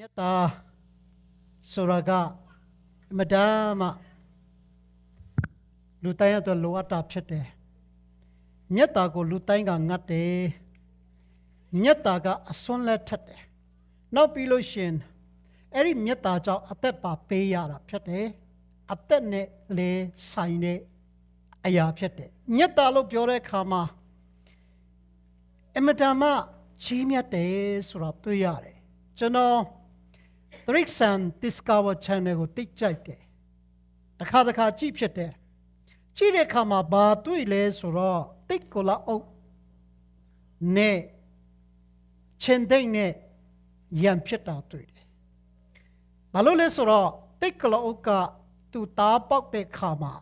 မေတ္တာဆိုတာကအမတမ်းမှလူတိုင်းအတွက်လိုအပ်တာဖြစ်တယ်မေတ္တာကိုလူတိုင်းကငတ်တယ်မေတ္တာကအစွန်းလက်ထက်တယ်နောက်ပြီးလို့ရှရင်အဲ့ဒီမေတ္တာကြောင့်အသက်ပါပေးရတာဖြစ်တယ်အသက်နဲ့လေဆိုင်တဲ့အရာဖြစ်တယ်မေတ္တာလို့ပြောတဲ့အခါမှာအမတန်မှကြီးမြတ်တယ်ဆိုတာတွေ့ရတယ်ကျွန်တော် Trixan Discover Channel ကိုတိတ်ကြိုက်တယ်တစ်ခါတစ်ခါကြည့်ဖြစ်တယ်ကြည့်တဲ့အခါမှာဘာတွေ့လဲဆိုတော့တိတ်ကိုလာအုပ်နဲ့ချင်းတိတ်နဲ့ရံဖြစ်တာတွေ့တယ်ဘာလို့လဲဆိုတော့တိတ်ကလာအုပ်ကသူသားပေါက်တဲ့ခါမှာ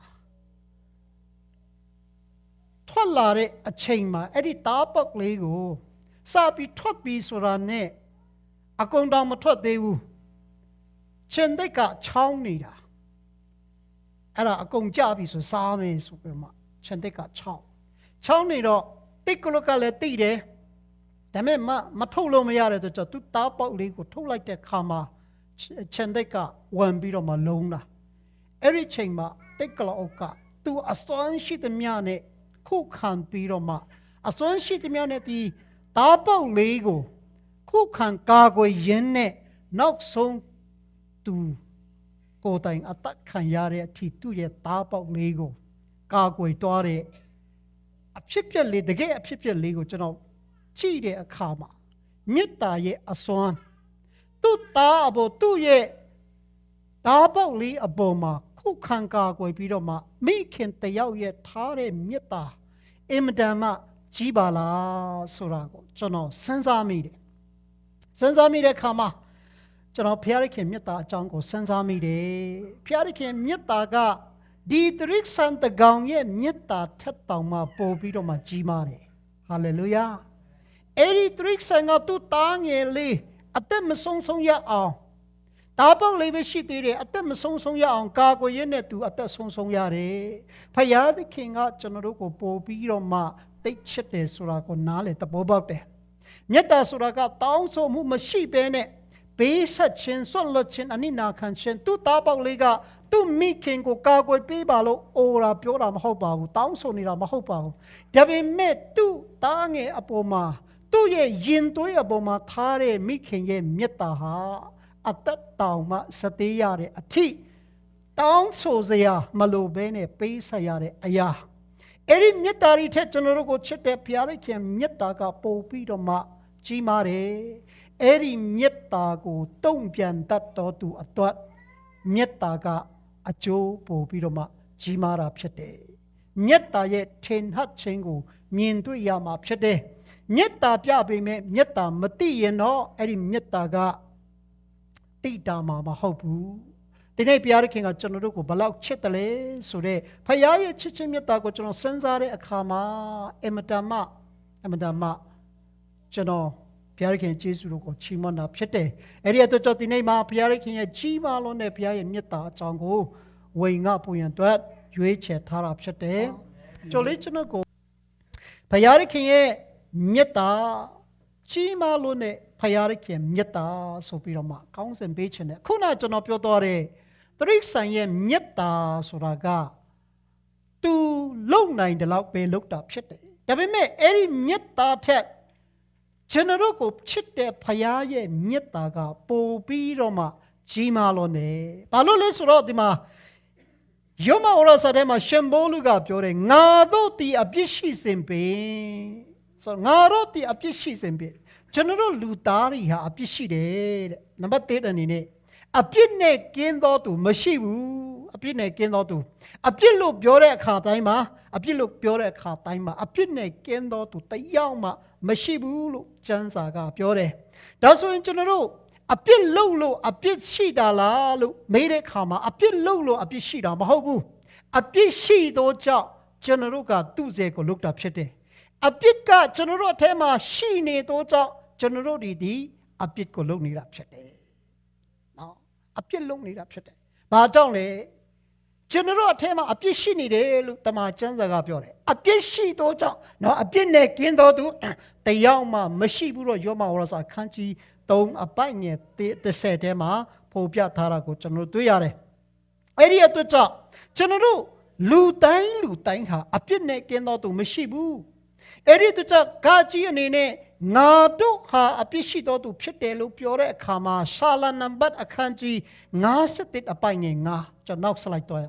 ထွက်လာတဲ့အချိန်မှာအဲ့ဒီသားပေါက်လေးကိုစပြီးထွက်ပြီးဆိုတာနဲ့အကုန်တောင်မထွက်သေးဘူး ချင်းတိတ်ကချောင်းနေတာအဲ့ဒါအကုန်ကြပြီဆိုစားမယ်ဆိုပြီးမှချင်းတိတ်ကချောင်းချောင်းနေတော့တိတ်ကလကလည်းတိတယ်ဒါပေမဲ့မမထုတ်လို့မရတဲ့အတွက်ကြောင့်သူသားပေါက်လေးကိုထုတ်လိုက်တဲ့ခါမှာချင်းတိတ်ကဝင်ပြီးတော့မှလုံးလာအဲ့ဒီချိန်မှာတိတ်ကလောက်ကသူအစွမ်းရှိသမျှနဲ့ခုခံပြီးတော့မှအစွမ်းရှိသမျှနဲ့ဒီသားပေါက်လေးကိုခုခံကာကွယ်ရင်းနဲ့နောက်ဆုံး သူကိုယ်တိုင်အသက်ခံရတဲ့အထိသူ့ရဲ့သားပေါက်လေးကိုကာကွယ်သွားတဲ့အဖြစ်ပြက်လေးတကယ်အဖြစ်ပြက်လေးကိုကျွန်တော်ကြည့်တဲ့အခါမှာမေတ္တာရဲ့အစွမ်းသူ့သားအပေါ်သူ့ရဲ့သားပေါက်လေးအပေါ်မှာခုခံကာကွယ်ပြီးတော့မှမိခင်တယောက်ရဲ့ထားတဲ့မေတ္တာအင်မတန်မှကြီးပါလားဆိုတာကိုကျွန်တော်စဉ်းစားမိတယ်စဉ်းစားမိတဲ့အခါမှာ ကျွန်တော်ဖျားရခင်မေတ္တာအကြောင်းကိုစဉ်းစားမိတယ်ဖျားရခင်မေတ္တာကဒီတရိษံတကောင်ရဲ့မေတ္တာထက်တောင်မှပိုပြီးတော့မှကြီးမားတယ်ဟာလေလုယာအဲ့ဒီတရိษံကသူ့တားငယ်လေးအသက်မဆုံးဆုံးရအောင်တာပေါက်လေးပဲရှိသေးတယ်အသက်မဆုံးဆုံးရအောင်ကာကွယ်ရတဲ့သူအသက်ဆုံးဆုံးရတယ်ဖယားသခင်ကကျွန်တော်တို့ကိုပို့ပြီးတော့မှတိတ်ချစ်တယ်ဆိုတာကိုနားလေသဘောပေါက်တယ်မေတ္တာဆိုတာကတောင်းဆိုမှုမရှိဘဲနဲ့ ဘေးဆက်ခြင်းဆွတ်လွတ်ခြင်းအနိနာခံခြင်းသူ့သားပေါက်လေးကသူ့မိခင်ကိုကာကွယ်ပေးပါလို့အိုရာပြောတာမဟုတ်ပါဘူးတောင်းဆိုနေတာမဟုတ်ပါဘူးဒါပေမဲ့သူ့သားငယ်အပေါ်မှာသူ့ရဲ့ရင်သွေးအပေါ်မှာထားတဲ့မိခင်ရဲ့မေတ္တာဟာအသက်တောင်မှစသေးရတဲ့အထိတောင်းဆိုစရာမလိုဘဲနဲ့ပေးဆက်ရတဲ့အရာအဲ့ဒီမေတ္တာတွေထက်ကျွန်တော်တို့ကိုချစ်တဲ့ဘုရားခင်မေတ္တာကပို့ပြီးတော့မှကြီးမားတယ် အဲ့ဒီမေတ္တာကိုတုံ့ပြန်တတ်တော်သူအတွက်မေတ္တာကအကျိုးပို့ပြီးတော့မှကြီးမားတာဖြစ်တယ်မေတ္တာရဲ့ထင်ဟပ်ခြင်းကိုမြင်တွေ့ရမှာဖြစ်တယ်မေတ္တာပြပေမဲ့မေတ္တာမသိရင်တော့အဲ့ဒီမေတ္တာကတိတာမှာမဟုတ်ဘူးဒီနေ့ဘုရားသခင်ကကျွန်တော်တို့ကိုဘလောက်ချစ်တယ်လဲဆိုတော့ဖခင်ရဲ့ချစ်ချင်းမြတ်တာကိုကျွန်တော်စဉ်းစားတဲ့အခါမှာအမတန်မှအမတန်မှကျွန်တော် ဘုရားသခင်ယေရှုတို့ကိုချီးမွမ်းတာဖြစ်တယ်။အဲ့ဒီအတွက်ကြောင့်ဒီနေ့မှာဘုရားသခင်ရဲ့ကြီးမားလွန်းတဲ့ဘုရားရဲ့မြတ်တာအကြောင်းကိုဝိငါပူရန်အတွက်ရွေးချယ်ထားတာဖြစ်တယ်။ကျွန်တော်လေးကျွန်တော်ကိုဘုရားသခင်ရဲ့မြတ်တာကြီးမားလွန်းတဲ့ဘုရားသခင်မြတ်တာဆိုပြီးတော့မှကောင်းစဉ်ပေးခြင်းနဲ့ခုနကကျွန်တော်ပြောသွားတဲ့တရိษံရဲ့မေတ္တာဆိုတာကသူလုံနိုင်တယ်လို့ပဲလုံတာဖြစ်တယ်ဒါပေမဲ့အဲ့ဒီမေတ္တာထက် ကျွန်တော်တို့ကိုချစ်တဲ့ဖခင်ရဲ့မေတ္တာကပိုပြီးတော့မှကြီးမားလို့နေဘာလို့လဲဆိုတော့ဒီမှာယောမဩရစာထဲမှာရှင်ဘောလူကပြောတယ်ငါတို့ဒီအပြစ်ရှိစဉ်ပင်ဆိုငါတို့ဒီအပြစ်ရှိစဉ်ပင်ကျွန်တော်တို့လူသားတွေဟာအပြစ်ရှိတယ်တဲ့နံပါတ်1အနေနဲ့အပြစ်နဲ့ကင်းသောသူမရှိဘူးအပြစ်နဲ့ကင်းသောသူအပြစ်လို့ပြောတဲ့အခါတိုင်းမှာအပြစ်လို့ပြောတဲ့အခါတိုင်းမှာအပြစ်နဲ့ကင်းသောသူတယောက်မှမရှိဘူးလို့ ကျမ်းစာကပြောတယ်ဒါဆိုရင်ကျွန်တော်တို့အပြစ်လုပ်လို့အပြစ်ရှိတာလားလို့မေးတဲ့အခါမှာအပြစ်လုပ်လို့အပြစ်ရှိတာမဟုတ်ဘူးအပြစ်ရှိသောကြောင့်ကျွန်တော်တို့ကသူ့စေကိုလုပ်တာဖြစ်တယ်အပြစ်ကကျွန်တော်တို့အထဲမှာရှိနေသောကြောင့်ကျွန်တော်တို့ဒီဒီအပြစ်ကိုလုပ်နေတာဖြစ်တယ်နော်အပြစ်လုံးနေတာဖြစ်တယ်။ဘာကြောင့်လဲ ကျွန်တော်တို့အထက်မှာအပြစ်ရှိနေတယ်လို့တမန်ကျမ်းစာကပြောတယ်အပြစ်ရှိသောကြောင့်နော်အပြစ်နဲ့ကင်းသောသူတယောက်မှမရှိဘူးတော့ယောမဝရစာခန်းကြီး3အပိုက်ငယ်30ထဲမှာဖော်ပြထားတာကိုကျွန်တော်တို့တွေ့ရတယ်အဲ့ဒီအတွက်ကြောင့်ကျွန်တော်တို့လူတိုင်းလူတိုင်းဟာအပြစ်နဲ့ကင်းသောသူမရှိဘူးအဲ့ဒီအတွက်ကြောင့်ဂါကြီးအနေနဲ့ ငါတို့ဟာအပြစ်ရှိသောသူဖြစ်တယ်လို့ပြောတဲ့အခါမှာရှာလနံပါတ်အခန်းကြီး51အပိုင်ငယ်9ကျွန်တော်နောက် slide တော့ရ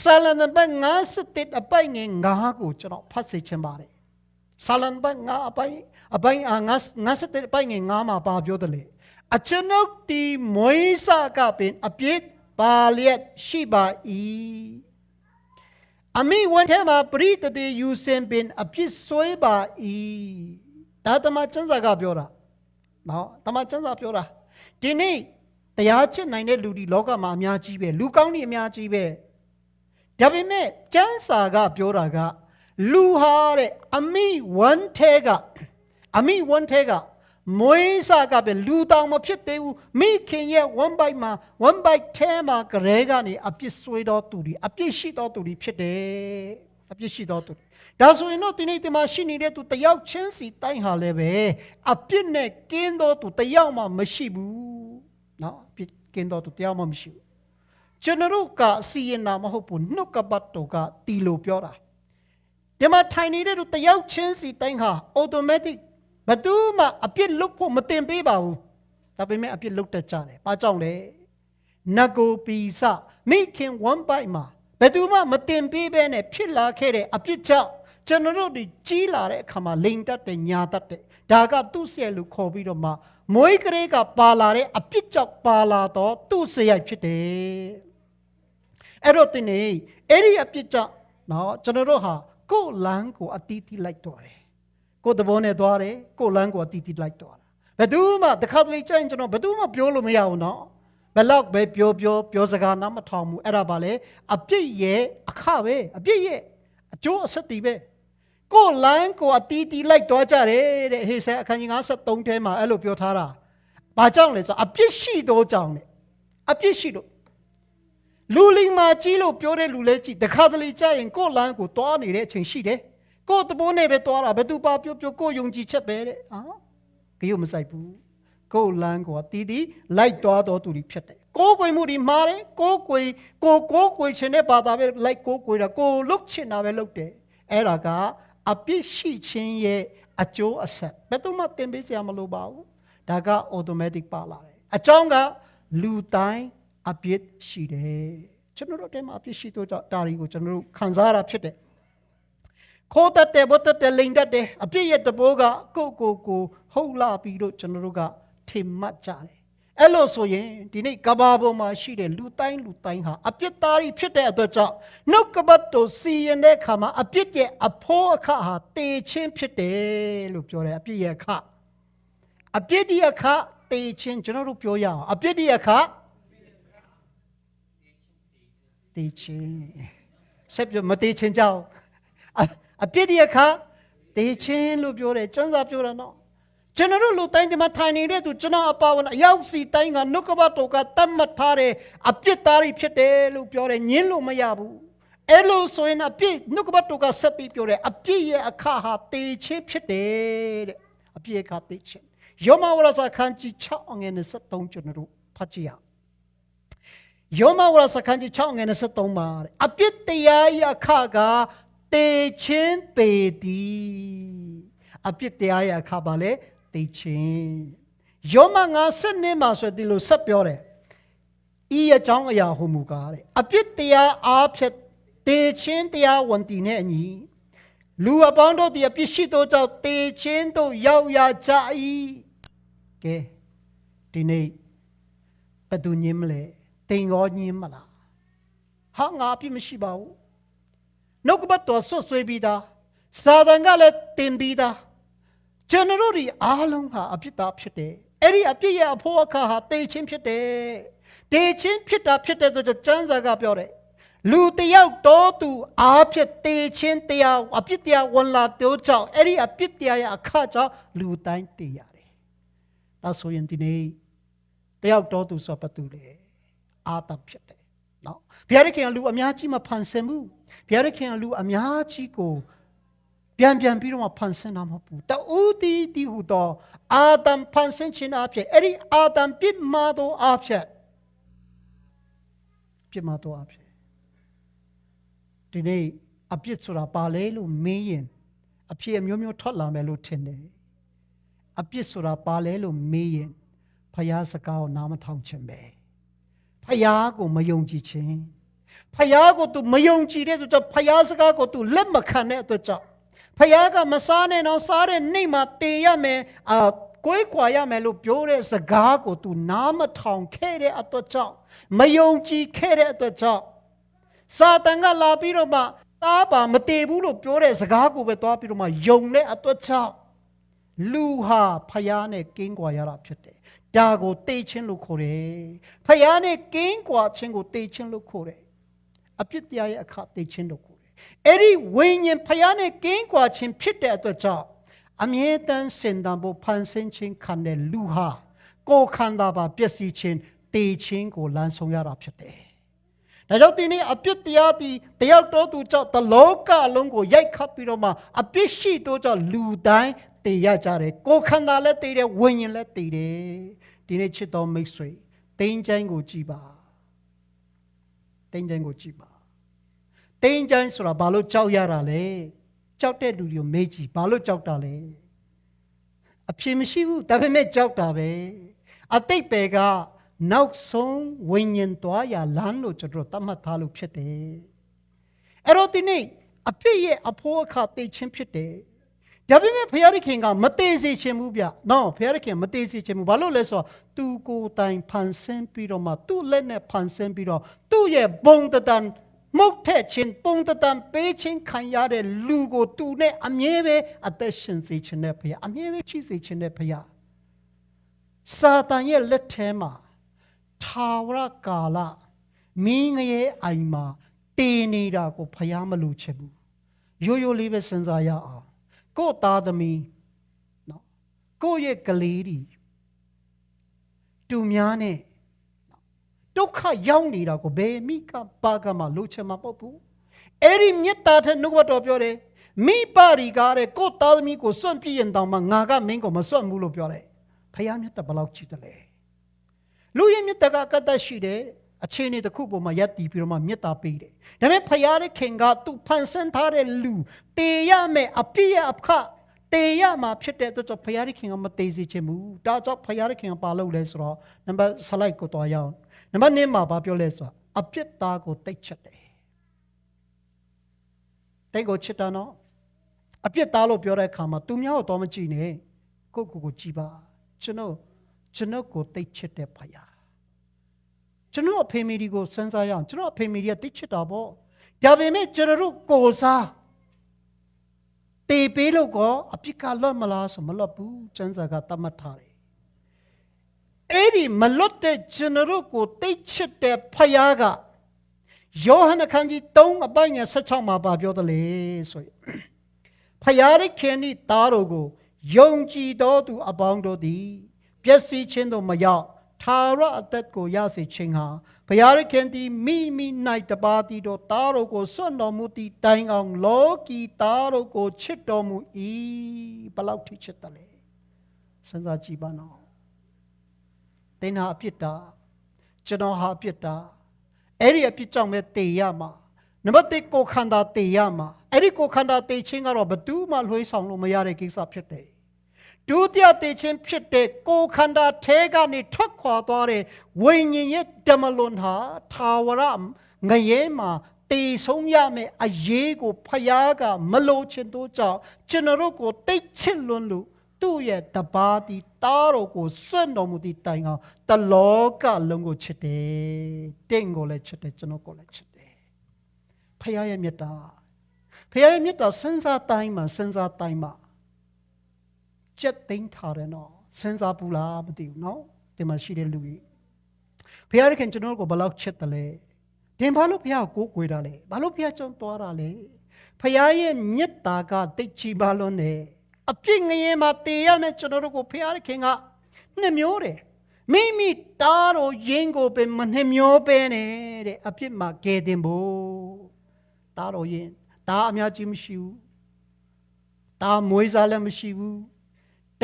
ဆာလနံပါတ်51အပိုင်ငယ်9ကိုကျွန်တော်ဖတ်စေချင်ပါတယ်ဆာလနံပါတ်9အပိုင်အပိုင်51အပိုင်ငယ်9မှာပါပြောတယ်လေအကျွန်ုပ်ဒီမွေးစကပင်အပြစ်ပါလျက်ရှိပါ၏အမိဝန်ထဲမှာပရိတတေယူစင်ပင်အပြစ်ဆွဲပါ၏ ဒါတမန်ကျမ်းစာကပြောတာနော်တမန်ကျမ်းစာပြောတာဒီနေ့တရားချစ်နိုင်တဲ့လူဒီလောကမှာအများကြီးပဲလူကောင်းတွေအများကြီးပဲဒါပေမဲ့ကျမ်းစာကပြောတာကလူဟာတဲ့အမိဝန်ထဲကအမိဝန်ထဲကမွေးစားကပဲလူတောင်မဖြစ်သေးဘူးမိခင်ရဲ့ one bite မှာ one bite ထဲမှာကလေးကနေအပြစ်ဆွေးတော်သူတွေအပြစ်ရှိတော်သူတွေဖြစ်တယ်အပြစ်ရှိတော်သူတွေ ဒါဆိုရင်တော့ဒီနေ့ဒီမှာရှိနေတဲ့သူတယောက်ချင်းစီတိုင်းဟာလည်းပဲအပြစ်နဲ့ကင်းတော်သူတယောက်မှမရှိဘူးเนาะအပြစ်ကင်းတော်သူတယောက်မှမရှိဘူးကျွန်တော်တို့ကအစီရင်နာမဟုတ်ဘူးနှုတ်ကပတ်တော်ကတီလို့ပြောတာဒီမှာထိုင်နေတဲ့သူတယောက်ချင်းစီတိုင်းဟာ automatic ဘသူမှအပြစ်လုပ်ဖို့မတင်ပေးပါဘူးဒါပေမဲ့အပြစ်လုပ်တတ်ကြတယ်ဘာကြောင့်လဲနဂိုပီစမိခင်ဝမ်ပိုက်မှာဘယ်သူမှမတင်ပေးဘဲနဲ့ဖြစ်လာခဲ့တဲ့အပြစ်ကြောင့် ကျွန်တော်တို့ဒီကြီးလာတဲ့အခါမှာလိန်တတ်တယ်ညာတတ်တယ်ဒါကသူ့ဆဲလို့ခေါ်ပြီးတော့မှမွေးကလေးကပါလာတဲ့အပြစ်ကြောင့်ပါလာတော့သူ့ဆဲရိုက်ဖြစ်တယ်အဲ့တော့ဒီနေ့အဲ့ဒီအပြစ်ကြောင့်နော်ကျွန်တော်တို့ဟာကိုယ်လမ်းကိုအတီးတီးလိုက်တော့တယ်ကိုယ်တဘောနဲ့သွားတယ်ကိုယ်လမ်းကိုအတီးတီးလိုက်တော့တာဘယ်သူမှတခါတလေကြိုင်ကျွန်တော်ဘယ်သူမှပြောလို့မရဘူးနော်ဘယ်တော့ပဲပြောပြောပြောစကားနားမထောင်ဘူးအဲ့ဒါပါလေအပြစ်ရဲ့အခပဲအပြစ်ရဲ့အကျိုးအဆက်တီပဲ ကိုယ်လမ်းကိုအတီးတီးလိုက်တော့ကြတယ်တဲ့ဟေဆဲအခန်းကြီး53ထဲမှာအဲ့လိုပြောထားတာဘာကြောင့်လဲဆိုအပြစ်ရှိတော့ကြောင့်နဲ့အပြစ်ရှိတော့လူလိမ္မာကြီးလို့ပြောတဲ့လူလဲကြည့်တခါတလေကြာရင်ကိုယ်လမ်းကိုတွားနေတဲ့အချိန်ရှိတယ်ကိုယ်တပိုးနဲ့ပဲတွားတာဘယ်သူပါပြောပြောကိုယ်ယုံကြည်ချက်ပဲတဲ့ဟာဂရုမစိုက်ဘူးကိုယ်လမ်းကိုတီးတီးလိုက်တွားတော်သူတွေဖြစ်တယ်ကိုယ်ကိုယ်မှုဒီမှားတယ်ကိုယ်ကိုယ်ကိုကိုယ်ကိုယ်ခြင်းနဲ့ဘာသာပဲလိုက်ကိုယ်ကိုယ်တာကိုယ်လုတ်ချင်တာပဲလုတ်တယ်အဲ့ဒါက အပြစ်ရှိခြင်းရဲ့အကျိုးအဆက်ဘယ်သူမှတင်ပေးစရာမလိုပါဘူးဒါက automatic ပါလာတယ်အကြောင်းကလူတိုင်းအပြစ်ရှိတယ်ကျွန်တော်တို့တဲမှာအပြစ်ရှိတော့တာရီကိုကျွန်တော်တို့ခံစားရတာဖြစ်တယ်ခိုးတတ်တယ်ဘတ်တတ်တယ်လိန်တတ်တယ်အပြစ်ရဲ့တဘိုးကကိုကိုကိုဟုတ်လာပြီးတော့ကျွန်တော်တို့ကထင်မှတ်ကြတယ် အဲ့လိုဆိုရင်ဒီနေ့ကဘာပေါ်မှာရှိတဲ့လူတိုင်းလူတိုင်းဟာအပြစ်သားကြီးဖြစ်တဲ့အတွက်ကြောင့်နှုတ်ကပတ်တော်စီရင်တဲ့အခါမှာအပြစ်ရဲ့အဖိုးအခဟာတေချင်းဖြစ်တယ်လို့ပြောတယ်အပြစ်ရဲ့အခအပြစ်ရဲ့အခတေချင်းကျွန်တော်တို့ပြောရအောင်အပြစ်ရဲ့အခတေချင်းဆက်ပြမတေချင်းကြောင်းအပြစ်ရဲ့အခတေချင်းလို့ပြောတယ်ကျမ်းစာပြောတာနော် ကျွန်တော်တို့လူတိုင်းဒီမှာထိုင်နေတဲ့သူကျွန်တော်အပါဝင်အရောက်စီတိုင်းကနှုတ်ကပတ်တော်ကတတ်မှတ်ထားတဲ့အပြစ်သားတွေဖြစ်တယ်လို့ပြောတယ်ညင်းလို့မရဘူးအဲ့လိုဆိုရင်အပြစ်နှုတ်ကပတ်တော်ကဆက်ပြီးပြောတယ်အပြစ်ရဲ့အခါဟာတေချင်းဖြစ်တယ်တဲ့အပြစ်အခါတေချင်းယောမဝရစာခန်းကြီး6အငယ်23ကျွန်တော်တို့ဖတ်ကြည့်ရအောင်ယောမဝရစာခန်းကြီး6အငယ်23မှာအပြစ်တရားရဲ့အခါကတေချင်းပေတီအပြစ်တရားရဲ့အခါပါလေ သိချင်းယောမငါဆက်နေမှာဆိုဒီလိုဆက်ပြောတယ်ဤအကြောင်းအရာဟူမူကားတဲ့အပြစ်တရားအားဖြင့်တေချင်းတရားဝန်တည်နဲ့အညီလူအပေါင်းတို့ဒီအပြစ်ရှိသောကြောင့်တေချင်းတို့ရောက်ရကြ၏ကဲဒီနေ့ဘယ်သူညင်းမလဲတိမ်ရောညင်းမလားဟာငါအပြစ်မရှိပါဘူးနှုတ်ကပတ်တော်ဆွဆွေးပြီးသားစာတန်ကလည်းတင်ပြီးသား ကျွန်တော်တို့ဒီအားလုံးဟာအပြစ်သားဖြစ်တယ်အဲ့ဒီအပြစ်ရဲ့အဖို့အခါဟာတေချင်းဖြစ်တယ်တေချင်းဖြစ်တာဖြစ်တယ်ဆိုတော့ကျမ်းစာကပြောတယ်လူတယောက်တော့သူအားဖြင့်တေချင်းတရားအပြစ်တရားဝန်လာတော့ကြောင့်အဲ့ဒီအပြစ်တရားရဲ့အခါကြောင့်လူတိုင်းတေရတယ်ဒါဆိုရင်ဒီနေ့တယောက်တော့သူဆိုပတ်သူလေအာတမ်ဖြစ်တယ်နော်ဘုရားသခင်ကလူအများကြီးမဖန်ဆင်းဘူးဘုရားသခင်ကလူအများကြီးကို ပြန်ပြန်ပြီးတော့မှဖန်ဆင်းတာမဟုတ်ဘူးတူတီတီဟူသောအာဒမ်ဖန်ဆင်းခြင်းအဖြစ်အဲ့ဒီအာဒမ်ပြစ်မှားသောအဖြစ်ပြစ်မှားသောအဖြစ်ဒီနေ့အပြစ်ဆိုတာပါလေလို့မေးရင်အဖြစ်အမျိုးမျိုးထွက်လာမယ်လို့ထင်တယ်အပြစ်ဆိုတာပါလေလို့မေးရင်ဖယားစကားကိုနားမထောင်ချင်ပဲဖယားကိုမယုံကြည်ခြင်းဖယားကို तू မယုံကြည်တဲ့ဆိုတော့ဖယားစကားကို तू လက်မခံတဲ့အတွက်ကြောင့် ဖယားကမစားနဲ့တော့စားတဲ့နေ့မှာတေရမယ်အာကိုယ်ခွာရမယ်လို့ပြောတဲ့စကားကို तू နားမထောင်ခဲ့တဲ့အတွက်ကြောင့်မယုံကြည်ခဲ့တဲ့အတွက်ကြောင့်စာတန်ကလာပြီးတော့မှသားပါမတည်ဘူးလို့ပြောတဲ့စကားကိုပဲသွားပြီးတော့မှယုံတဲ့အတွက်ကြောင့်လူဟာဖယားနဲ့ကင်းကွာရတာဖြစ်တယ်။ဒါကိုတေးချင်းလို့ခေါ်တယ်။ဖယားနဲ့ကင်းကွာခြင်းကိုတေးချင်းလို့ခေါ်တယ်။အပြစ်တရားရဲ့အခါတေးချင်းလို့ခေါ်တယ်။ အဲ့ဒီဝိညာဉ်ဖယားနဲ့ကင်းကွာခြင်းဖြစ်တဲ့အတွက်ကြောင့်အမြဲတမ်းစင်တန်ဖို့ဖန်ဆင်းခြင်းခံတဲ့လူဟာကိုယ်ခန္ဓာပါပျက်စီးခြင်းတေးချင်းကိုလမ်းဆုံးရတာဖြစ်တယ်။ဒါကြောင့်ဒီနေ့အပြစ်တရားဒီတယောက်တော်သူကြောင့်တလောကလုံးကိုရိုက်ခတ်ပြီးတော့မှအပြစ်ရှိတော့ကြောင့်လူတိုင်းတည်ရကြတယ်ကိုယ်ခန္ဓာလည်းတည်တယ်ဝိညာဉ်လည်းတည်တယ်ဒီနေ့ချစ်တော်မိတ်ဆွေတင်းချိုင်းကိုကြည်ပါတင်းချိုင်းကိုကြည်ပါ တင်းချိုင်းဆိုတာဘာလို့ကြောက်ရတာလဲကြောက်တဲ့လူတွေကိုမေးကြည့်ဘာလို့ကြောက်တာလဲအဖြေမရှိဘူးဒါပေမဲ့ကြောက်တာပဲအတိတ်ပဲကနောက်ဆုံးဝိညာဉ်သွားရလမ်းလို့ကျွန်တော်သတ်မှတ်ထားလို့ဖြစ်တယ်အဲ့တော့ဒီနေ့အဖြစ်ရဲ့အဖို့အခါသိချင်းဖြစ်တယ်ဒါပေမဲ့ဖယားခင်ကမသေးစေချင်ဘူးဗျ။နော်ဖယားခင်မသေးစေချင်ဘူး။ဘာလို့လဲဆိုတော့သူကိုယ်တိုင်ဖန်ဆင်းပြီးတော့မှသူ့လက်နဲ့ဖန်ဆင်းပြီးတော့သူ့ရဲ့ဘုံတတန် မုတ်ထက်ခြင်းပုံတတန်ပေးခြင်းခံရတဲ့လူကိုသူနဲ့အမြဲပဲအသက်ရှင်စေခြင်းနဲ့ဖယားအမြဲပဲချစ်စေခြင်းနဲ့ဖယားစာတန်ရဲ့လက်ထဲမှာထာဝရကာလမင်းငရဲ့အိမ်မှာတည်နေတာကိုဖယားမလူချင်ဘူးရိုးရိုးလေးပဲစဉ်းစားရအောင်ကို့သားသမီးနော်ကို့ရဲ့ကလေးတွေတူများနဲ့ ဒုက္ခရောက်နေတာကိုဘယ်မိကပါကမှလိုချင်မှာမဟုတ်ဘူးအဲ့ဒီမေတ္တာတဲ့နှုတ်ဘတော်ပြောတယ်မိပါရီကားတဲ့ကို့သားသမီးကိုစွန့်ပြစ်ရင်တောင်မှငါကမင်းကိုမစွန့်ဘူးလို့ပြောတယ်ဖခင်မြတ်တာဘယ်လောက်ကြည့်တယ်လဲလူရဲ့မြတ်တာကကတ္တရှိတယ်အခြေအနေတစ်ခုပေါ်မှာယက်တည်ပြီးတော့မှမေတ္တာပေးတယ်။ဒါပေမဲ့ဖယားရဲ့ခင်ကသူဖန်ဆင်းထားတဲ့လူတေရမယ်အပြည့်ရအခတေရမှာဖြစ်တဲ့အတွက်ဖယားရဲ့ခင်ကမသေးစေချင်ဘူး။ဒါကြောင့်ဖယားရဲ့ခင်ကပါလို့လဲဆိုတော့နံပါတ် slide ကိုတွားရအောင်။ နံပါတ်1မှာဘာပြောလဲဆိုတော့အပြစ်သားကိုတိတ်ချက်တယ်။တိတ်ကိုချစ်တာနော်။အပြစ်သားလို့ပြောတဲ့အခါမှာသူများကိုတော့မကြည့်နဲ့။ကိုယ့်ကိုယ်ကိုကြည်ပါ။ကျွန်တော်ကျွန်တော်ကိုတိတ်ချစ်တဲ့ဖယားကျွန်တော်အဖေမိဒီကိုစဉ်းစားရအောင်ကျွန်တော်အဖေမိဒီကတိတ်ချစ်တာပေါ့ဒါပေမဲ့ကျွန်တော်တို့ကိုစားတေပေးလို့ကောအပြစ်ကလွတ်မလားဆိုမလွတ်ဘူးကျမ်းစာကသတ်မှတ်ထားတယ် အဲ့ဒီမလွတ်တဲ့ကျွန်တော်တို့ကိုတိတ်ချစ်တဲ့ဖယားကယောဟန်အခန်းကြီး3အပိုင်းငယ်16မှာပြောတယ်လေဆိုရင်ဖယားရဲ့ခင်ဤသားတော်ကိုယုံကြည်တော်သူအပေါင်းတို့သည်ပျက်စီးခြင်းတို့မရောက်ထာဝရအသက်ကိုရစေခြင်းဟာဘုရားရခင်သည်မိမိ၌တပါးသည်တို့သားတို့ကိုစွန့်တော်မူသည့်တိုင်အောင်လောကီသားတို့ကိုချစ်တော်မူ၏ဘလောက်ထိချစ်တယ်လဲစဉ်းစားကြည့်ပါနော်သ င်ဟာအပြစ်တာကျွန်တော်ဟာအပြစ်တာအဲ့ဒီအပြစ်ကြောင့်ပဲတည်ရမှာနံပါတ်1ကိုခန္ဓာတည်ရမှာအဲ့ဒီကိုခန္ဓာတည်ခြင်းကတော့ဘယ်သူမှလွှဲဆောင်လို့မရတဲ့ကိစ္စဖြစ်တယ်ဒုတိယတည်ခြင်းဖြစ်တဲ့ကိုခန္ဓာထဲကနေထွက်ခွာသွားတဲ့ဝိညာဉ်ရဲ့ဓမ္မလွန်ဟာသာဝရငရဲမှာတည်ဆုံးရမယ်အရေးကိုဖယားကမလိုချင်တော့ကြောင့်ကျွန်တော်တို့ကိုတိတ်ချစ်လွန်းလို့ သူ့ရဲ့တပါးတီတားတော်ကိုစွန့်တော်မူသည့်တိုင်အောင်တလောကလုံးကိုချစ်တယ်တင့်ကိုလည်းချစ်တယ်ကျွန်တော်ကိုလည်းချစ်တယ်ဖယားရဲ့မြတ်တာဖယားရဲ့မြတ်တာစဉ်းစားတိုင်းမှာစဉ်းစားတိုင်းမှာကြက်သိမ်းထားတယ်နော်စဉ်းစားဘူးလားမသိဘူးနော်ဒီမှာရှိတဲ့လူကြီးဘုရားခင်ကျွန်တော်ကိုဘယ်လောက်ချစ်တယ်လဲတင်ဘာလို့ဘုရားကိုကိုးကွယ်တာလဲဘာလို့ဘုရားကြောင့်တွားတာလဲဘုရားရဲ့မေတ္တာကတိတ်ချီပါလွန်းတယ် အပြစ်ငရင်မှာတည်ရမယ်ကျွန်တော်တို့ကိုဘုရားခင်ကနှစ်မျိုးတယ်မိမိတားတော်ရင်းကိုပင်မနှမျောပဲနဲ့တဲ့အပြစ်မှာကယ်တင်ဖို့တားတော်ရင်းတားအများကြီးမရှိဘူးတားမွေးစားလည်းမရှိဘူး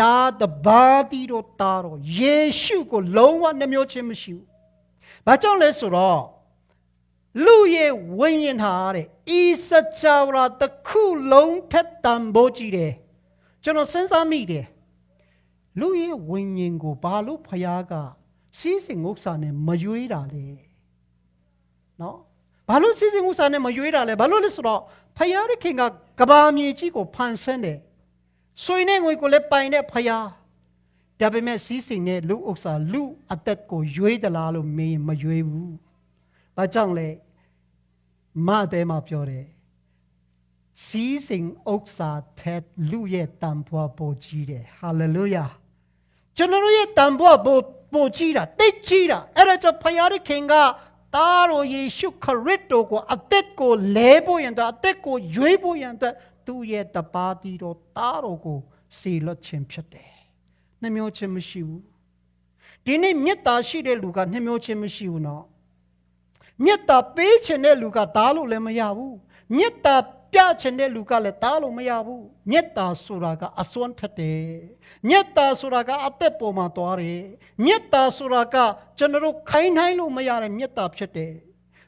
တားတဘာတီတော့တားတော်ယေရှုကိုလုံးဝနှမျောခြင်းမရှိဘူးဘာကြောင့်လဲဆိုတော့လူရဲ့ဝိညာဉ်ဟာတဲ့ဤစကြဝဠာတစ်ခုလုံးထက်တန်ဖိုးကြီးတယ် ကျွန်တော်စဉ်းစားမိတယ်လူရဲ့ဝိညာဉ်ကိုဘာလို့ဖယားကစီးစိမ်ဥစ္စာနဲ့မရွေးတာလဲနော်ဘာလို့စီးစိမ်ဥစ္စာနဲ့မရွေးတာလဲဘာလို့လဲဆိုတော့ဖယားရဲ့ခင်ကကဘာမြေကြီးကိုဖန်ဆင်းတယ်ဆွေနဲ့ငွေကိုလည်းပိုင်တဲ့ဖယားဒါပေမဲ့စီးစိမ်နဲ့လူဥစ္စာလူအသက်ကိုရွေးသလားလို့မေးရင်မရွေးဘူးဘာကြောင့်လဲမအသေးမှပြောတယ် စီးစိမ်ဥစ္စာတဲ့လူရဲ့တန်ဖိုးပိုကြီးတယ်ဟာလေလုယာကျွန်တော်တို့ရဲ့တန်ဖိုးပိုပိုကြီးတာတိတ်ကြီးတာအဲ့ဒါကြောင့်ဖယားရဲ့ခင်ကတားတော်ယေရှုခရစ်တော်ကိုအသက်ကိုလဲဖို့ရန်အတွက်အသက်ကိုရွေးဖို့ရန်အတွက်သူ့ရဲ့တပါးတီတော်တားတော်ကိုစီလွတ်ခြင်းဖြစ်တယ်။နှမျောခြင်းမရှိဘူး။ဒီနေ့မေတ္တာရှိတဲ့လူကနှမျောခြင်းမရှိဘူးနော်။မေတ္တာပေးခြင်းတဲ့လူကတားလို့လည်းမရဘူး။မေတ္တာ ပြခြင်းတဲ့လူကလည်းတားလို့မရဘူးမေတ္တာဆိုတာကအစွမ်းထက်တယ်မေတ္တာဆိုတာကအသက်ပေါ်မှာသွားတယ်မေတ္တာဆိုတာကကျွန်တော်တို့ခိုင်းနိုင်လို့မရတဲ့မေတ္တာဖြစ်တယ်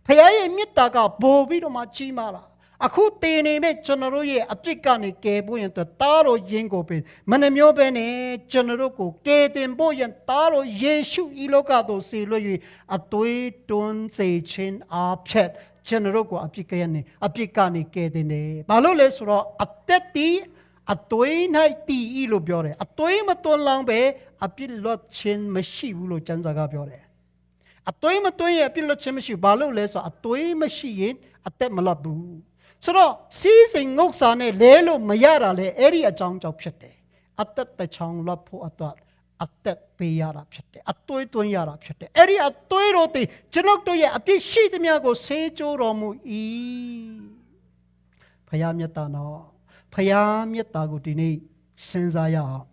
ဖခင်ရဲ့မေတ္တာကဘိုးပြီးတော့မှကြီးမားလာအခုတည်နေမဲ့ကျွန်တော်တို့ရဲ့အပြစ်ကနေကယ်ဖို့ရင်တော့တားတော်ယင်းကိုပဲမနှမျောပဲနဲ့ကျွန်တော်တို့ကိုကယ်တင်ဖို့ရင်တားတော်ယေရှုဤလောကသို့ဆေလွှတ်၍အသွေးတွန်းစေခြင်းအဖြစ် ကျွန်တော်တို့ကိုအပြစ်ကရနေအပြစ်ကနေကယ်တင်တယ်။ဘာလို့လဲဆိုတော့အသက်တီအသွေး၌တည်ဤလို့ပြောတယ်။အသွေးမတွန်းလောင်းပဲအပြစ်လွတ်ခြင်းမရှိဘူးလို့ကျမ်းစာကပြောတယ်။အသွေးမတွန်းရင်အပြစ်လွတ်ခြင်းမရှိဘူး။ဘာလို့လဲဆိုတော့အသွေးမရှိရင်အသက်မလွတ်ဘူး။ဆိုတော့စီးစိမ်ငုတ်စာနဲ့လဲလို့မရတာလေအဲ့ဒီအကြောင်းကြောင့်ဖြစ်တယ်။အသက်တစ်ချောင်းလွတ်ဖို့အတွက် အသက်ပေးရတာဖြစ်တယ်အသွေးသွင်းရတာဖြစ်တယ်အဲ့ဒီအသွေးတော်တည်ကျွန်ုပ်တို့ရဲ့အပြစ်ရှိသမျှကိုဆေးကြိုးတော်မူ၏ဖယားမြတ်တာနော်ဖယားမြတ်တာကိုဒီနေ့စဉ်းစားရအောင်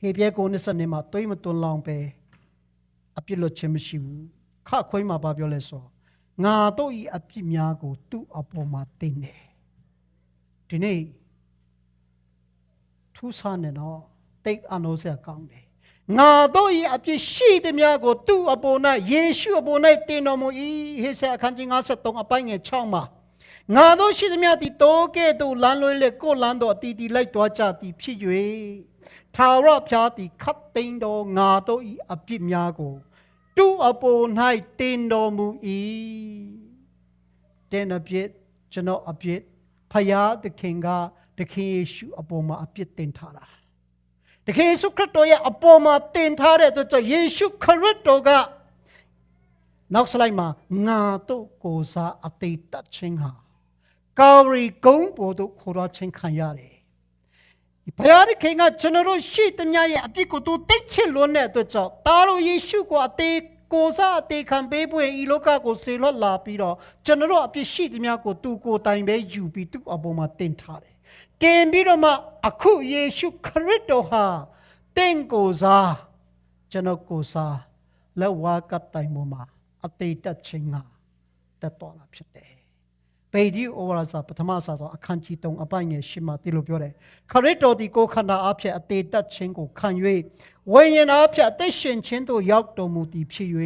ဟေပြဲကိုနှစ်နဲ့မှာသွေးမသွန်းလောင်းပဲအပြစ်လွတ်ခြင်းမရှိဘူးခခွိုင်းမှာဘာပြောလဲဆိုငါတို့ဤအပြစ်များကို သူ့အပေါ်မှာတင်တယ်ဒီနေ့ထူးဆန်းနေတော့တိတ်အနောစရာကောင်းတယ် ငါတို့၏အပြစ်ရှိသည်များကိုသူ့အပေါ်၌ယေရှုအပေါ်၌တင်တော်မူ၏ဟေဆဲအခန်းကြီး53အပိုင်းငယ်6မှာငါတို့ရှိသည်များသည်တိုးကဲ့သို့လမ်းလွဲလက်ကိုလမ်းတော်အတီးတီလိုက်သွားကြသည်ဖြစ်၍ထာဝရဘုရားသည်ခတ်သိမ်းတော်ငါတို့၏အပြစ်များကိုသူ့အပေါ်၌တင်တော်မူ၏တင်အပြစ်ကျွန်တော်အပြစ်ဖယားသခင်ကသခင်ယေရှုအပေါ်မှာအပြစ်တင်ထားတာ တခင်ယေရှုခရစ်တော်ရဲ့အပေါ်မှာတင်ထားတဲ့အတွက်ကြောင့်ယေရှုခရစ်တော်ကနောက်စလိုက်မှာငါတို့ကိုယ်စားအသေးတတ်ခြင်းဟာကာဝရီဂုံးပေါ်သို့ခေါ်ရခြင်းခံရတယ်။ဘုရားသခင်ကကျွန်တော်တို့ရှိသမျှရဲ့အပြစ်ကိုသူတိတ်ချစ်လွန်းတဲ့အတွက်ကြောင့်တားတော်ယေရှုကိုအသေးကိုယ်စားအသေးခံပေးဖို့ဤလောကကိုဆေလွတ်လာပြီးတော့ကျွန်တော်တို့အပြစ်ရှိသမျှကိုသူကိုယ်တိုင်ပဲယူပြီးသူ့အပေါ်မှာတင်ထားတယ်။ တင်ပြီးတော့မှအခုယေရှုခရစ်တော်ဟာတင့်ကိုယ်စားကျွန်တော်ကိုယ်စားလက်ဝါးကပ်တိုင်ပေါ်မှာအသေးတက်ခြင်းကတက်တော်လာဖြစ်တယ်။ပေဒီဩဝါဒစာပထမစာတော့အခန်းကြီး3အပိုင်းငယ်10မှာဒီလိုပြောတယ်။ခရစ်တော်ဒီကိုခန္ဓာအဖြစ်အသေးတက်ခြင်းကိုခံ၍ဝိညာဉ်အဖြစ်အသက်ရှင်ခြင်းသို့ရောက်တော်မူသည်ဖြစ်၍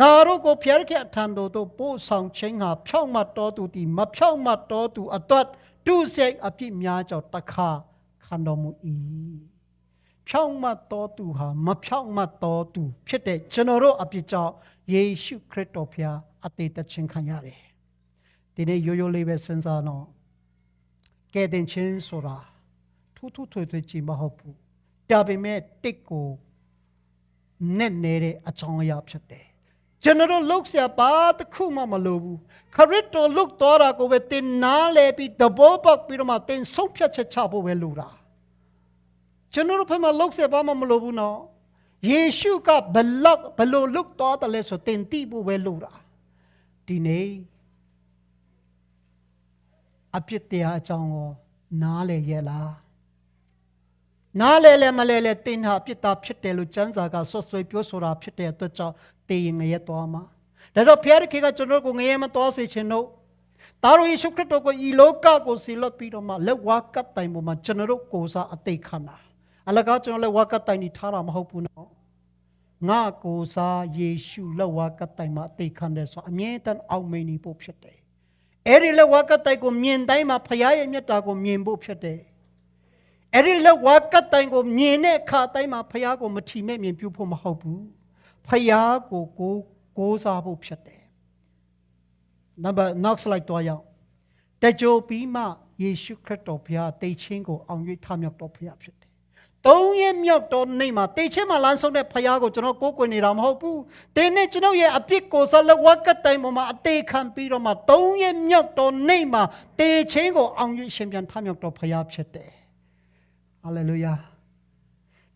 ငါတို့ကိုဖျားခဲ့အထံတော်သို့ပို့ဆောင်ခြင်းဟာဖြောင့်မတ်တော်သူသည်မဖြောင့်မတ်တော်သူအသွတ် တုစိတ်အပြစ်များကြောင့်တခါခံတော်မူ၏ဖြောင့်မတ်တော်သူဟာမဖြောင့်မတ်တော်သူ ဖြစ်တဲ့ကျွန်တော်တို့အပြစ်ကြောင့်ယေရှုခရစ်တော်ဖျားအသေးတခြင်းခံရတယ်ဒီနေ့ရိုးရိုးလေးပဲစဉ်းစားတော့ကဲတင်ချင်းဆိုတာထူးထူးထွေထွေကြည့်မဟုတ်ဘူးဒါပေမဲ့တစ်ကိုနဲ့နေတဲ့အကြောင်းအရာဖြစ်တယ် ကျွန်တော်လုတ်ဆရာပါတခုမှမလိုဘူးခရစ်တော်လုတ်တော်တာကိုပဲတင်နာလဲပြီးတဘောပေါက်ပြီးတော့မှတင်ဆုံးဖြတ်ချက်ချဖို့ပဲလိုတာကျွန်တော်တို့ဘက်မှာလုတ်ဆရာပါမှမလိုဘူးနော်ယေရှုကဘလောက်ဘလို့လုတ်တော်တယ်လဲဆိုတင်တိဖို့ပဲလိုတာဒီနေ့အပြစ်တရားအကြောင်းကိုနားလဲရဲ့လား နားလဲလဲမလဲလဲတင်ဟာပြစ်တာဖြစ်တယ်လို့ကျမ်းစာကဆွဆွေပြောဆိုတာဖြစ်တဲ့အတွက်ကြောင့်တေရင်ငရဲသွားမှာဒါတော့ဖျားခင်ကကျွန်တော်ကိုငရဲမသွားစေချင်တော့တာရောယေရှုခရစ်တော်ကိုဤလောကကိုစီလွတ်ပြီးတော့မှလက်ဝါကတ်တိုင်ပေါ်မှာကျွန်တော်တို့ကိုယ်စားအသိခံတာအလကားကျွန်တော်လက်ဝါကတ်တိုင်ဒီထားတာမဟုတ်ဘူးနော်ငါကိုယ်စားယေရှုလက်ဝါကတ်တိုင်မှာအသိခံတယ်ဆိုအမြဲတမ်းအောင်မိနေဖို့ဖြစ်တယ်အဲ့ဒီလက်ဝါကတ်တိုင်ကိုမြင်တိုင်းမှာဖခင်ရဲ့မြတ်တာကိုမြင်ဖို့ဖြစ်တယ် အဲ့ဒီလက်ဝါကတ်တိုင်ကိုမြင်တဲ့အခါတိုင်းမှာဖခင်ကိုမထီမဲ့မြင်ပြုဖို့မဟုတ်ဘူးဖခင်ကိုကိုကိုးစားဖို့ဖြစ်တယ်နံပါတ် next slide တော့ရအောင်တကြိုပြီးမှယေရှုခရစ်တော်ဘုရားတိတ်ချင်းကိုအောင်၍ထမြောက်တော်ဘုရားဖြစ်တယ်သုံးရက်မြောက်တော်နေ့မှာတိတ်ချင်းမှာလမ်းဆုံးတဲ့ဖခင်ကိုကျွန်တော်ကိုးကွယ်နေတာမဟုတ်ဘူးတင်းနဲ့ကျွန်တော်ရဲ့အပြစ်ကိုဆက်လက်ဝတ်ကတိုင်ပေါ်မှာအသေးခံပြီးတော့မှသုံးရက်မြောက်တော်နေ့မှာတေချင်းကိုအောင်၍ရှင်ပြန်ထမြောက်တော်ဖခင်ဖြစ်တယ် ဟာလေလုယာ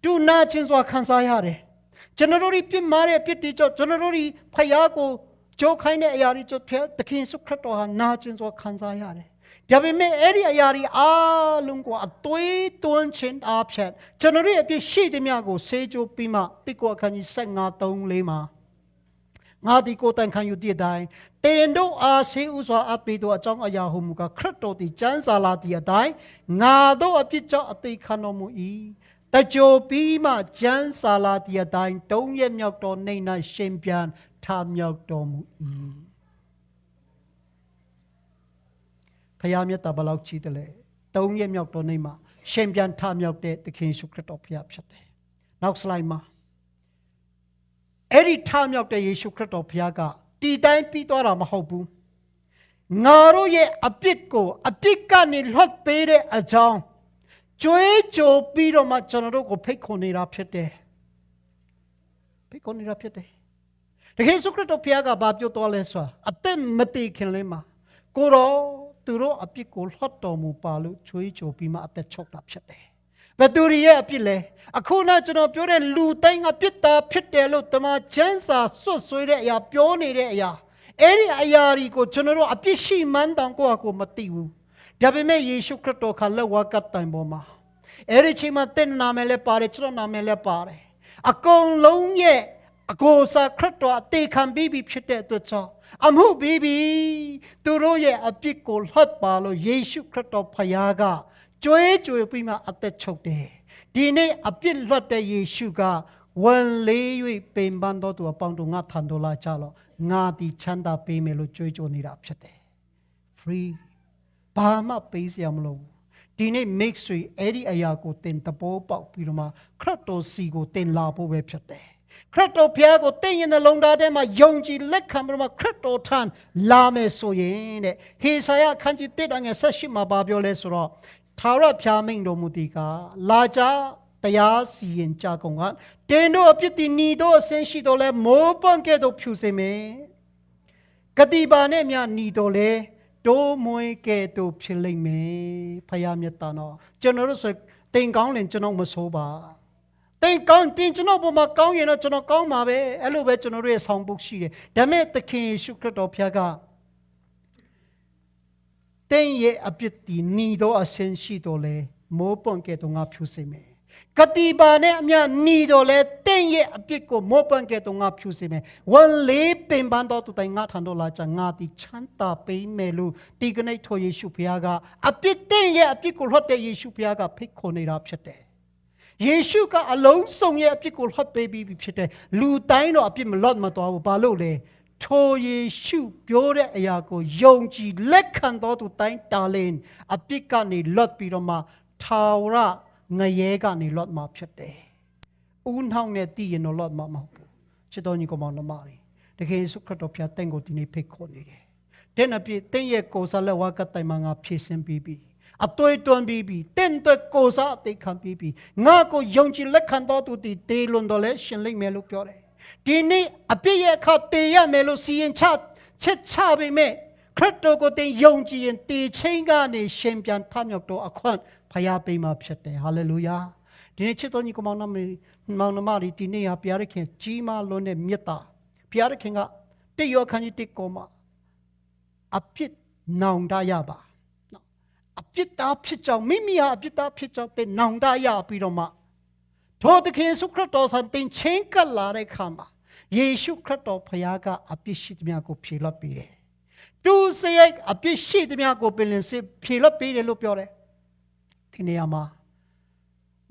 တူနာချင်းစွာခံစားရတယ်ကျွန်တော်တို့ဒီပြစ်မှားတဲ့အပြစ်တွေကြောင့်ကျွန်တော်တို့ဒီဖခင်ကိုကြိုးခိုင်းတဲ့အရာတွေကြောင့်ဖခင်သခင်ယေရှုခရစ်တော်ဟာနာချင်းစွာခံစားရတယ်ဒါပေမဲ့အဲ့ဒီအရာတွေအားလုံးကိုအသွေးသွန်းခြင်းအဖြစ်ကျွန်တော်တို့ရဲ့အပြစ်ရှိသည်များကိုဆေးကြိုးပြီးမှတိကောအခန်းကြီး15 3လေးမှာ ငါဒီကိုယ်တိုင်ခံယူတည်တိုင်းတင်တို့အားဆေးဥစွာအပ်ပြီးတော့အကြောင်းအရာဟုမူကားခရစ်တော်သည်ကျမ်းစာလာသည့်အတိုင်းငါတို့အပြစ်ကြောင့်အသေးခံတော်မူ၏တကြိုပြီးမှကျမ်းစာလာသည့်အတိုင်းတုံးရက်မြောက်တော်နေ၌ရှင်ပြန်ထမြောက်တော်မူ၏ဖခင်မြတ်တာဘယ်လောက်ကြီးတယ်လဲတုံးရက်မြောက်တော်နေမှာရှင်ပြန်ထမြောက်တဲ့သခင်ယေရှုခရစ်တော်ဖခင်ဖြစ်တယ်နောက် slide မှာ အဲ့ဒီထမြောက်တဲ့ယေရှုခရစ်တော်ဘုရားကတီတိုင်းပြီးသွားတာမဟုတ်ဘူးငါတို့ရဲ့အပြစ်ကိုအပြစ်ကနေလွတ်ပေးတဲ့အကြောင်းကြွေးကြော်ပြီးတော့မှကျွန်တော်တို့ကိုဖိတ်ခေါ်နေတာဖြစ်တယ်ဖိတ်ခေါ်နေတာဖြစ်တယ်တကယ်ယေရှုခရစ်တော်ဘုရားကဘာပြောတော်လဲဆိုတာအသက်မတည်ခင်လေးမှာကိုရောသူတို့အပြစ်ကိုလွတ်တော်မူပါလို့ကြွေးကြော်ပြီးမှအသက်ချုပ်တာဖြစ်တယ် ဘယ်သူတွေရဲ့အပြစ်လဲအခုနကျွန်တော်ပြောတဲ့လူတိုင်းအပြစ်သားဖြစ်တယ်လို့တမန်ကျမ်းစာစွတ်ဆွေးတဲ့အရာပြောနေတဲ့အရာအဲ့ဒီအရာတွေကိုကျွန်တော်တို့အပြစ်ရှိမှန်းတောင်ကိုယ့်အကိုမသိဘူးဒါပေမဲ့ယေရှုခရစ်တော်ခါလက်ဝါကတိုင်ပေါ်မှာအဲ့ဒီချိန်မှာတင့်နာမည်လည်းပါတယ်ကျွန်တော်နာမည်လည်းပါတယ်အကုန်လုံးရဲ့အကိုစာခရစ်တော်အသေးခံပြီးပြီဖြစ်တဲ့အတွက်ကြောင့်အမှုပြီးပြီသူတို့ရဲ့အပြစ်ကိုလှတ်ပါလို့ယေရှုခရစ်တော်ဖခင်က ကြွေးကြွေးပြီးမှအသက်ချုပ်တယ်ဒီနေ့အပြစ်လွတ်တဲ့ယေရှုကဝန်လေး၍ပင်ပန်းတော်သူအပေါင်းတို့ငါထံတော်လာကြလော့ငါဒီချမ်းသာပေးမယ်လို့ကြွေးကြော်နေတာဖြစ်တယ် free ဘာမှပေးစရာမလိုဘူးဒီနေ့ mix တွေအဲ့ဒီအရာကိုတင်တဘောပေါက်ပြီးတော့မှခရစ်တော်စီကိုတင်လာဖို့ပဲဖြစ်တယ်ခရစ်တော်ဘုရားကိုတင်ရင်နှလုံးသားထဲမှာယုံကြည်လက်ခံပြီးတော့မှခရစ်တော်ထံလာမယ်ဆိုရင်တဲ့ဟေစာယခန်းကြီး1ငယ်18မှာပြောလဲဆိုတော့ သာရဖျားမိန်တော်မူတီကလာကြတရားစီရင်ကြကုန်ကတင်တို့အပြစ်တီညီတို့အစင်းရှိတော်လဲမိုးပွန့်ကဲ့သို့ဖြူစင်မယ်ဂတိပါနဲ့မြညီတော်လဲတိုးမွေးကဲ့သို့ဖြစ်လိမ့်မယ်ဖယားမြတ်တာနော်ကျွန်တော်တို့ဆိုတင်ကောင်းလင်ကျွန်တော်မဆိုးပါတင်ကောင်းတင်ကျွန်တော်ပုံမှာကောင်းရင်တော့ကျွန်တော်ကောင်းပါပဲအဲ့လိုပဲကျွန်တော်တို့ရဲ့ဆောင်ပုတ်ရှိတယ်ဒါပေမဲ့သခင်ယေရှုခရစ်တော်ဖျားက တင်ရဲ့အပြစ်တီညီတော်အစင်ရှိတော်လဲမိုးပွန့်ကဲ့သို့ငါဖြူစင်မယ်ကတိပါနဲ့အမြညီတော်လဲတင့်ရဲ့အပြစ်ကိုမောပန်ကဲ့သို့ငါဖြူစေမယ်ဝန်လေးပင်ပန်းတော်သူတိုင်ငါထံတော်လာချငါသည်ချမ်းသာပေးမယ်လို့ဒီကနေ့ထိုယေရှုဖခင်ကအပြစ်တင့်ရဲ့အပြစ်ကိုလွတ်တဲ့ယေရှုဖခင်ကဖိတ်ခေါ်နေတာဖြစ်တယ်ယေရှုကအလုံးစုံရဲ့အပြစ်ကိုလွတ်ပေးပြီးဖြစ်တယ်လူတိုင်းတော့အပြစ်မလွတ်မသွားဘူးဘာလို့လဲ ထိုယေရှုပြောတဲ့အရာကိုယုံကြည်လက်ခံတော်သူတိုင်းတာလင်အပြစ်ကနေလွတ်ပြီးတော့မှထာဝရငရဲကနေလော့မှာဖြစ်တယ်။ဦးနှောင်းနဲ့တည်ရင်တော့လော့မှာမဟုတ်ဘူး။ချစ်တော်ညီကောင်မောင်နှမတွေတကယ်ယေရှုခရစ်တော်ဖျားတင့်ကိုဒီနေ့ဖိတ်ခေါ်နေတယ်။တဲ့နပြည့်တင့်ရဲ့ကိုယ်စားလက်ဝါကတိုင်မှာငါဖြည့်ဆင်းပြီးပြီ။အတွေ့တွန်းပြီးပြီ။တင့်တဲ့ကိုယ်စားအသိခံပြီးပြီ။ငါကိုယုံကြည်လက်ခံတော်သူတည်တေလွန်တော်လဲရှင်လိမ့်မယ်လို့ပြောတယ်။ ဒီနေ့အပြစ်ရဲ့အခါတေရမယ်လို့စီရင်ချချက်ချပေမဲ့ခရစ်တော်ကိုတင်ယုံကြည်ရင်တေချင်းကနေရှင်ပြန်ထမြောက်တော်အခွင့်ဖျားပေးမှာဖြစ်တယ်ဟာလေလုယာဒီနေ့ချစ်တော်ညီကောင်မောင်နှမမောင်နှမတွေဒီနေ့ဟာဘုရားသခင်ကြီးမားလွန်းတဲ့မြတ်တာဘုရားသခင်ကတိတ်ရောခန်းကြီးတိတ်ကောမှာအပြစ်နောင်တရပါနော်အပြစ်သားဖြစ်ကြောင်းမိမိဟာအပြစ်သားဖြစ်ကြောင်းတင်နောင်တရပြီးတော့မှ ထိုသခင်ယေရှုခရစ်တော်ဆန်တင်ချင်းကပ်လာတဲ့ခါမှာယေရှုခရစ်တော်ဖခင်ကအပြစ်ရှိသမျှကိုဖြေလွှတ်ပေးတယ်။သူစရိုက်အပြစ်ရှိသမျှကိုပင်လင်စစ်ဖြေလွှတ်ပေးတယ်လို့ပြောတယ်။ဒီနေရာမှာ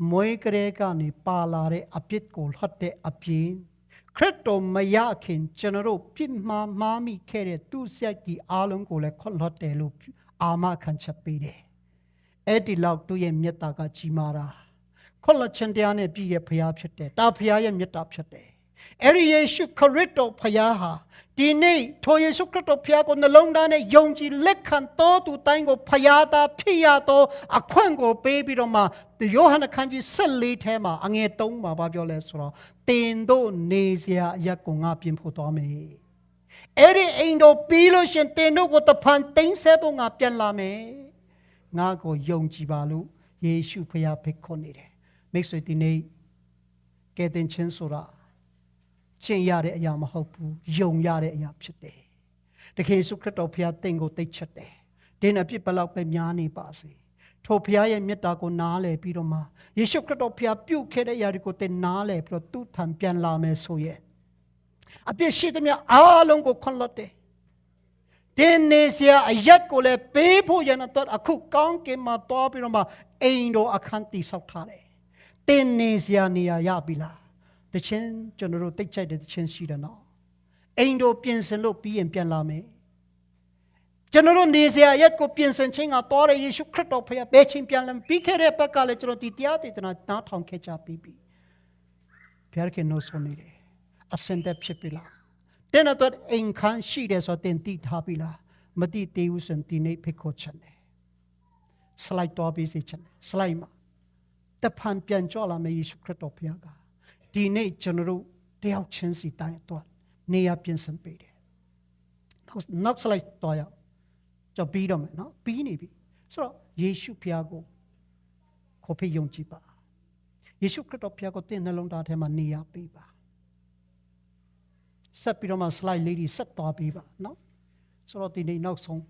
မွေးကလေးကနေပါလာတဲ့အပြစ်ကိုလွှတ်တဲ့အပြင်ခရစ်တော်မရခင်ကျွန်တော်တို့ပြစ်မှားမှားမိခဲ့တဲ့သူစရိုက်ဒီအားလုံးကိုလည်းခွတ်လွှတ်တယ်လို့အာမခံချက်ပေးတယ်။အဲ့ဒီလောက်သူ့ရဲ့မေတ္တာကကြီးမားတာ ခွတ်လွှတ်ခြင်းတရားနဲ့ပြည့်ရဲ့ဖရားဖြစ်တယ်။တာဖရားရဲ့မေတ္တာဖြစ်တယ်။အဲ့ဒီယေရှုခရစ်တော်ဖရားဟာဒီနေ့ထိုယေရှုခရစ်တော်ဖရားကိုနှလုံးသားနဲ့ယုံကြည်လက်ခံတော်သူတိုင်းကိုဖရားသားဖြစ်ရသောအခွင့်ကိုပေးပြီးတော့မှယောဟန်အခန်းကြီး14ထဲမှာအငယ်3မှာပြောလဲဆိုတော့တင်တို့နေစရာအရက်ကိုငါပြင်ဖို့သွားမယ်။အဲ့ဒီအိမ်တော်ပြီးလို့ရှင်တင်တို့ကိုတဖန်တိမ့်ဆဲဖို့ငါပြန်လာမယ်။ငါကိုယုံကြည်ပါလို့ယေရှုဖရားဖိတ်ခေါ်နေတယ်။ မိတ်ဆွေဒီနေ့ကယ်တင်ခြင်းဆိုတာကျင့်ရတဲ့အရာမဟုတ်ဘူးယုံရတဲ့အရာဖြစ်တယ်။တခင်ယေရှုခရစ်တော်ဖခင်တင့်ကိုသိချက်တယ်။ဒင်းအဖြစ်ဘယ်လောက်ပဲများနေပါစေ။ထိုဖခင်ရဲ့မေတ္တာကိုနားလည်ပြီးတော့မှယေရှုခရစ်တော်ဖခင်ပြုတ်ခဲ့တဲ့အရာတွေကိုတင်နားလည်ပြီးတော့သူ့ထံပြန်လာမယ်ဆိုရင်အပြစ်ရှိသမျှအားလုံးကိုခွန်လွတ်တယ်။တင်းနေစရာအရက်ကိုလည်းပေးဖို့ရတဲ့အခုကောင်းကင်မှာတွားပြီးတော့မှအိမ်တော်အခန်းတိဆောက်ထားတယ်။ တင်းနေစရာနေရာရပြီလား။တခြင်းကျွန်တော်တို့တိတ်ချိုက်တဲ့တခြင်းရှိတယ်နော်အိမ်တို့ပြင်ဆင်လို့ပြီးရင်ပြန်လာမယ်ကျွန်တော်တို့နေစရာရက်ကိုပြင်ဆင်ခြင်းကတော်ရယေရှုခရစ်တော်ဖခင်ဘယ်ချိန်ပြန်လာပြီးခဲ့တဲ့ဘက်ကလည်းကျွန်တော်ဒီတရားဒေသနာနားထောင်ခဲ့ကြပြီးပြီဘုရားခင်နိုးဆိုနေတယ်အစင်တက်ဖြစ်ပြီလားတင်းတော့အိမ်ခန်းရှိတယ်ဆိုတင်တိထားပြီလားမတိသေးဘူးဆိုရင်ဒီနေ့ဖိတ်ခေါ်ချင်တယ် slide တော့ပြီးစီချင်တယ် slide မှာ တဖန်ပြန်ကြောလာမယ်ယေရှုခရစ်တော်ဖခင်ကဒီနေ့ကျွန်တော်တို့တယောက်ချင်းစီတိုင်းတော့နေရာပြင်ဆင်ပေးတယ်နောက်နောက် slide တော့ရအောင်ကြော်ပြီးတော့မယ်နော်ပြီးနေပြီဆိုတော့ယေရှုဖခင်ကိုခေါ်ဖိတ်ယုံကြည်ပါယေရှုခရစ်တော်ဖခင်ကိုတင့်နှလုံးသားထဲမှာနေရာပေးပါဆက်ပြီးတော့မှ slide လေးတွေဆက်သွားပေးပါနော်ဆိုတော့ဒီနေ့နောက်ဆုံး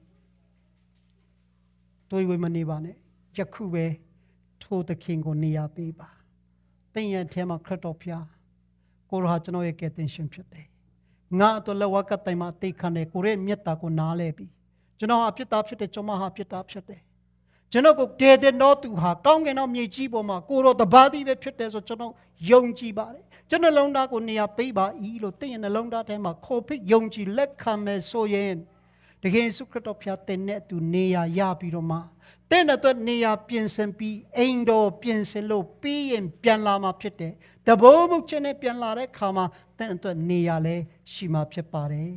တွေးဝေမနေပါနဲ့ယခုပဲ ထိုသခင်ကိုနေရာပေးပါသင်ရဲ့အဲမှာခရစ်တော်ဖျားကိုရောဟာကျွန်တော်ရဲ့ကယ်တင်ရှင်ဖြစ်တယ်ငါအတွက်လက်ဝါးကတိုင်မှာတိတ်ခန့်တယ်ကိုရဲ့မေတ္တာကိုနားလဲပြီကျွန်တော်ဟာဖြစ်တာဖြစ်တယ်ကျွန်မဟာဖြစ်တာဖြစ်တယ်ကျွန်တော်ကိုကယ်တင်တော်သူဟာကောင်းကင်တော်မြေကြီးပေါ်မှာကိုရောတပါးသည်ပဲဖြစ်တယ်ဆိုကျွန်တော်ယုံကြည်ပါတယ်ကျွန်တော်လုံးသားကိုနေရာပေးပါ၏လို့သင်ရဲ့နှလုံးသားထဲမှာခေါ်ဖိတ်ယုံကြည်လက်ခံမယ်ဆိုရင် တကယ်ယေရှုခရစ်တော်ဖျားတင်တဲ့အတူနေရာရပြီးတော့မှတဲ့တဲ့နေရာပြင်ဆင်ပြီးအိမ်တော်ပြင်ဆင်လို့ပြီးရင်ပြန်လာမှာဖြစ်တယ်တဘိုးမှုချင်းနဲ့ပြန်လာတဲ့ခါမှာတဲ့အတွက်နေရာလဲရှိမှာဖြစ်ပါတယ်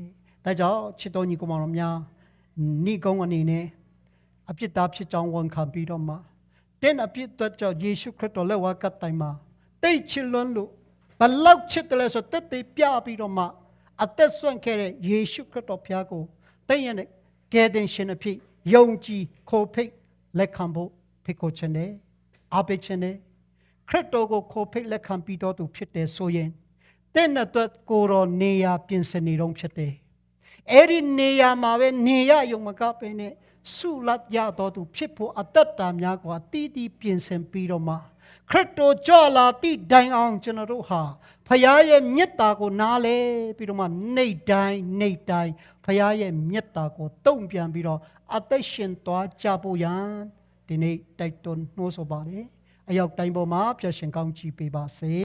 ဒါကြောင့်ချစ်တော်ညီကောင်မတော်များဏိကုံအနေနဲ့အပြစ်သားဖြစ်ကြောင်းဝန်ခံပြီးတော့မှတဲ့အပြစ်အတွက်ကြောင့်ယေရှုခရစ်တော်လက်ဝါးကတိုင်မှာတိတ်ချလွန်းလို့ဘလောက်ချစ်တယ်လဲဆိုတက်တေပြပြီးတော့မှအသက်ဆွန့်ခဲ့တဲ့ယေရှုခရစ်တော်ဖျားကို တင့်ရတဲ့ကယ်တင်ရှင်အဖြစ်ယုံကြည်ခိုဖိတ်လက်ခံဖို့ဖိတ်ခေါ်ခြင်းနဲ့အားပေးခြင်းနဲ့ခရစ်တော်ကိုခိုဖိတ်လက်ခံပြီးတော်သူဖြစ်တယ်ဆိုရင်တင့်တဲ့အတွက်ကိုတော်နေရာပြင်ဆင်နေတော့ဖြစ်တယ်အဲ့ဒီနေရာမှာပဲနေရယုံမကပဲနဲ့ဆုလတ်ရတော်သူဖြစ်ဖို့အတ္တတာများကွာတည်တည်ပြင်ဆင်ပြီးတော့မှခရစ်တော်ကြွလာတည်တိုင်အောင်ကျွန်တော်တို့ဟာ ဖခင်ရဲ့မေတ္တာကိုနားလဲပြီးတော့မှနှိတ်တိုင်းနှိတ်တိုင်းဖခင်ရဲ့မေတ္တာကိုတုံ့ပြန်ပြီးတော့အသက်ရှင်သွားကြဖို့ရန်ဒီနေ့တိုက်တွန်းနှိုးဆော်ပါတယ်အရောက်တိုင်းပေါ်မှာပြည့်ရှင်ကောင်းချီးပေးပါစေ